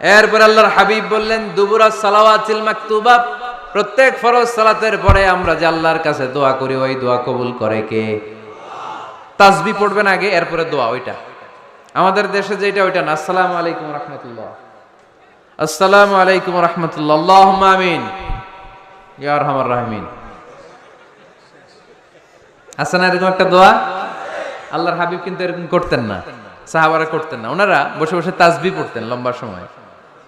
এরপর আল্লাহর হাবিব বললেন, দুবুরা সালাওয়াতিল মাকতুবা। প্রত্যেক ফরজ সালাতের পরে আমরা যে আল্লাহর কাছে দোয়া করি, ওই দোয়া কবুল করে কে? তাসবি পড়বেন আগে, এরপরে দোয়া, ওইটা। আমাদের দেশে যেটা, ওইটা না। আসসালামু আলাইকুম রহমতুল্লাহ। আসসালামু আলাইকুম রহমতুল্লাহ। আল্লাহুম্মা আমিন। ইয়া আরহামার রাহিমিন। আছে না এরকম একটা দোয়া? আল্লাহর হাবিব কিন্তু এরকম করতেন না। সাহাবারা করতেন না। ওনারা বসে বসে তাসবি পড়তেন লম্বা সময়।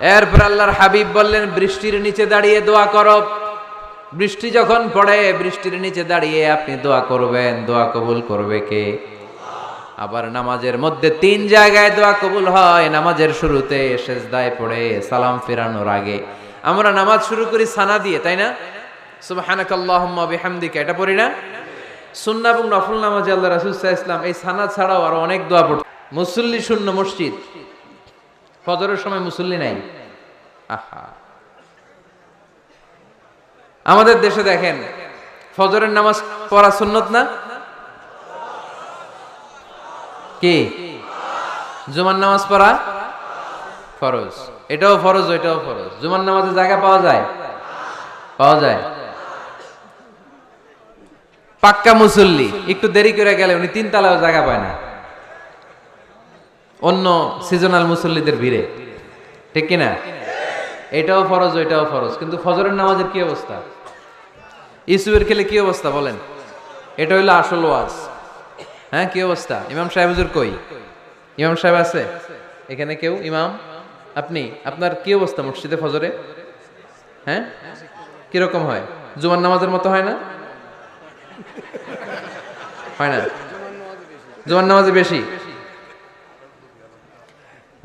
এরপর আল্লাহর হাবিব বললেন, বৃষ্টির নিচে দাঁড়িয়ে দোয়া করো। বৃষ্টি যখন পড়ে, বৃষ্টির নিচে দাঁড়িয়ে আপনি দোয়া করবেন। দোয়া কবুল করবে কে? আবার নামাজের মধ্যে তিন জায়গায় দোয়া কবুল হয়। নামাজের শুরুতে সেজদায় পড়ে, সালাম ফেরানোর আগে। আমরা নামাজ শুরু করি সানা দিয়ে, তাই না? সুবহানাক এটা পড়ি না? সুন্নাহ এবং নফল নামাজে আল্লাহ রাসূল ইসলাম এই সানা ছাড়াও আরও অনেক দোয়া পড়তে মুসল্লি শূন্য মসজিদ। ফজরের সময় মুসল্লি নাই। আহা। আমাদের দেশে দেখেন, ফজরের নামাজ পড়া সুন্নত না? কি? জুমার নামাজ পড়া ফরজ। এটাও ফরজ, ওইটাও ফরজ। জুমার নামাজে জায়গা পাওয়া যায়? পাওয়া যায়। পাক্কা মুসল্লি, একটু দেরি করে গেলে উনি তিন তালাও জায়গা পায় না। অন্য সিজনাল মুসল্লিদের ভিড়ে। ঠিক কিনা? এটাও ফরজ, ওইটাও ফরজ। কিন্তু ফজরের নামাজের কি অবস্থা? ইসুবের খেলে কি অবস্থা বলেন? এটা হইল আসল ওয়াজ। হ্যাঁ কি অবস্থা? ইমাম সাহেব কই? ইমাম সাহেব আছে? এখানে কেউ? ইমাম? আপনি? আপনার কি অবস্থা মসজিদে ফজরে? হ্যাঁ? কীরকম হয়? জুমার নামাজের মতো হয় না? হয় না? জুমার নামাজে বেশি?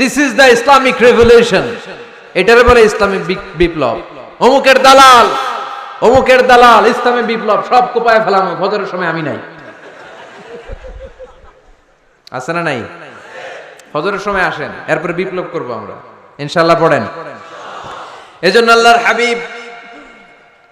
This is the Islamic revolution এটার বলে ইসলামিক বিপ্লব। অমুকের দালাল অমুকের দালাল ইসলামী বিপ্লব, সব কোপায় ফেলানো ফজরের সময় আমি নাই। আছে না নাই? ফজরের সময় আসেন, এরপরে বিপ্লব করব আমরা। ইনশাল্লাহ পড়েন। এজন্য আল্লাহর হাবিব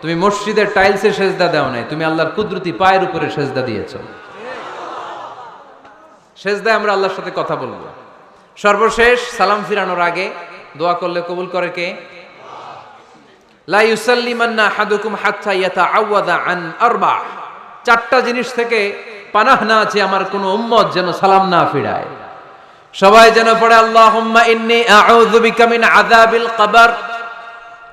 তুমি মসজিদের টাইলসে সেজদা দাও নাই, তুমি আল্লাহর কুদরতি পায়ের উপরে সেজদা দিয়েছ। সেজদায় আমরা আল্লাহর সাথে কথা বলব। সর্বশেষ সালাম ফিরানোর আগে দোয়া করলে কবুল করে কে? লা ইউসাল্লিমান্না হাদুকুম হাত্তা আন আরবা। চারটা জিনিস থেকে পানাহ না আছে আমার কোন উম্মত যেন সালাম না ফিরায়। সবাই যেন পড়ে, আল্লাহুম্মা ইন্নী আউযু বিকা মিন আযাবিল কবর।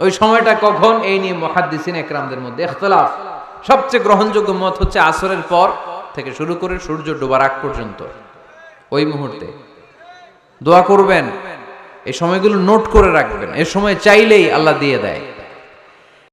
ওই সময়টা কখন? এই নিয়ে মহাদ্দিসিন একরামদের মধ্যে এখতলাফ সবচেয়ে গ্রহণযোগ্য মত হচ্ছে আসরের পর থেকে শুরু করে সূর্য ডোবার আগ পর্যন্ত। ওই মুহূর্তে। দোয়া করবেন, এই সময়গুলো নোট করে রাখবেন। এ সময় চাইলেই আল্লাহ দিয়ে দেয়।